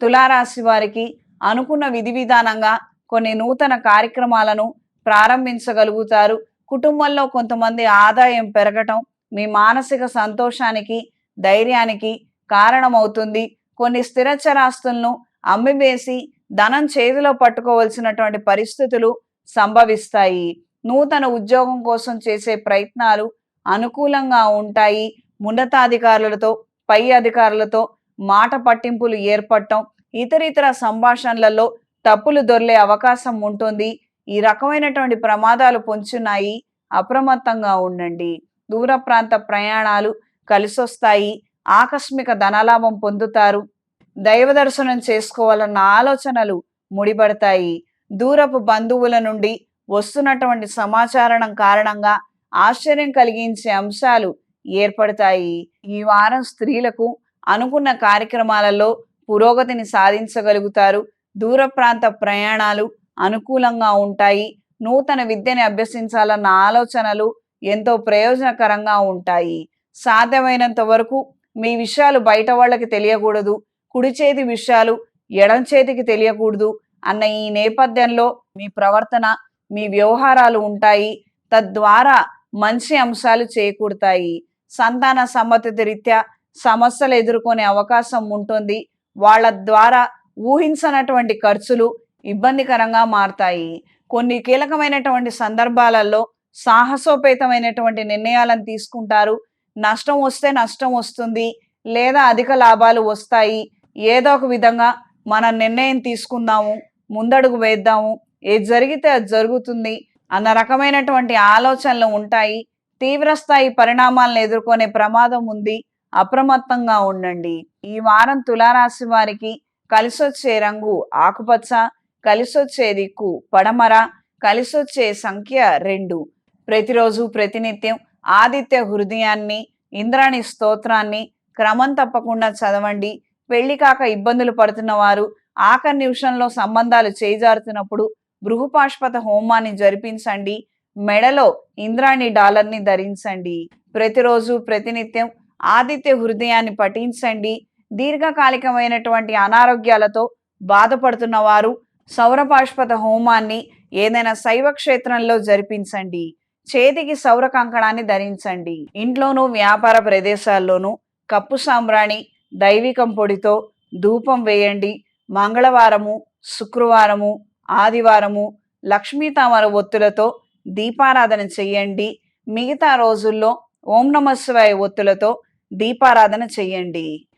తులారాశి వారికి అనుకున్న విధి విధానంగా కొన్ని నూతన కార్యక్రమాలను ప్రారంభించగలుగుతారు. కుటుంబంలో కొంతమంది ఆదాయం పెరగటం మీ మానసిక సంతోషానికి ధైర్యానికి కారణమవుతుంది. కొన్ని స్థిరచరాస్తులను అమ్మివేసి ధనం చేతిలో పట్టుకోవలసినటువంటి పరిస్థితులు సంభవిస్తాయి. నూతన ఉద్యోగం కోసం చేసే ప్రయత్నాలు అనుకూలంగా ఉంటాయి. ఉన్నతాధికారులతో పై అధికారులతో మాట పట్టింపులు ఏర్పడటం ఇతరితర సంభాషణలలో తప్పులు దొర్లే అవకాశం ఉంటుంది. ఈ రకమైనటువంటి ప్రమాదాలు పొంచున్నాయి. అప్రమత్తంగా ఉండండి. దూర ప్రాంత ప్రయాణాలు కలిసొస్తాయి. ఆకస్మిక ధనలాభం పొందుతారు. దైవ దర్శనం చేసుకోవాలన్న ఆలోచనలు ముడిపడతాయి. దూరపు బంధువుల నుండి వస్తున్నటువంటి సమాచారం కారణంగా ఆశ్చర్యం కలిగించే అంశాలు ఏర్పడతాయి. ఈ వారం స్త్రీలకు అనుకున్న కార్యక్రమాలలో పురోగతిని సాధించగలుగుతారు. దూర ప్రాంత ప్రయాణాలు అనుకూలంగా ఉంటాయి. నూతన విద్యని అభ్యసించాలన్న ఆలోచనలు ఎంతో ప్రయోజనకరంగా ఉంటాయి. సాధ్యమైనంత వరకు మీ విషయాలు బయట వాళ్ళకి తెలియకూడదు. కుడి చేతి విషయాలు ఎడం చేతికి తెలియకూడదు అన్న ఈ నేపథ్యంలో మీ ప్రవర్తన మీ వ్యవహారాలు ఉంటాయి. తద్వారా మంచి అంశాలు చేకూడతాయి సంతాన సమ్మతి రీత్యా సమస్యలు ఎదుర్కొనే అవకాశం ఉంటుంది. వాళ్ళ ద్వారా ఊహించనటువంటి ఖర్చులు ఇబ్బందికరంగా మారతాయి. కొన్ని కీలకమైనటువంటి సందర్భాలలో సాహసోపేతమైనటువంటి నిర్ణయాలను తీసుకుంటారు. నష్టం వస్తే నష్టం వస్తుంది. లేదా అధిక లాభాలు వస్తాయి. ఏదో ఒక విధంగా మన నిర్ణయం తీసుకుందాము ముందడుగు వేద్దాము. ఏది జరిగితే అది జరుగుతుంది అన్న రకమైనటువంటి ఆలోచనలు ఉంటాయి. తీవ్రస్థాయి పరిణామాలను ఎదుర్కొనే ప్రమాదం ఉంది. అప్రమత్తంగా ఉండండి. ఈ వారం తులారాశి వారికి కలిసొచ్చే రంగు ఆకుపచ్చ కలిసొచ్చే దిక్కు పడమర కలిసొచ్చే సంఖ్య రెండు. ప్రతిరోజు ప్రతినిత్యం ఆదిత్య హృదయాన్ని ఇంద్రాణి స్తోత్రాన్ని క్రమం తప్పకుండా చదవండి. పెళ్ళి కాక ఇబ్బందులు పడుతున్న వారు ఆఖరి నిమిషంలో సంబంధాలు చేజారుతున్నప్పుడు బృహపాష్పత హోమాన్ని జరిపించండి. మెడలో ఇంద్రాణి డాలర్ని ధరించండి. ప్రతిరోజు ప్రతినిత్యం ఆదిత్య హృదయాన్ని పఠించండి. దీర్ఘకాలికమైనటువంటి అనారోగ్యాలతో బాధపడుతున్న వారు సౌరపాష్పత హోమాన్ని ఏదైనా శైవ క్షేత్రంలో జరిపించండి. చేతికి సౌర కంకణాన్ని ధరించండి. ఇంట్లోనూ వ్యాపార ప్రదేశాల్లోనూ కప్పు సాంబ్రాణి దైవికం పొడితో ధూపం వేయండి. మంగళవారము శుక్రవారము ఆదివారము లక్ష్మీ తామర ఒత్తులతో దీపారాధన చెయ్యండి మిగతా రోజుల్లో ఓం నమ శివాయ ఒత్తులతో దీపారాధన చెయ్యండి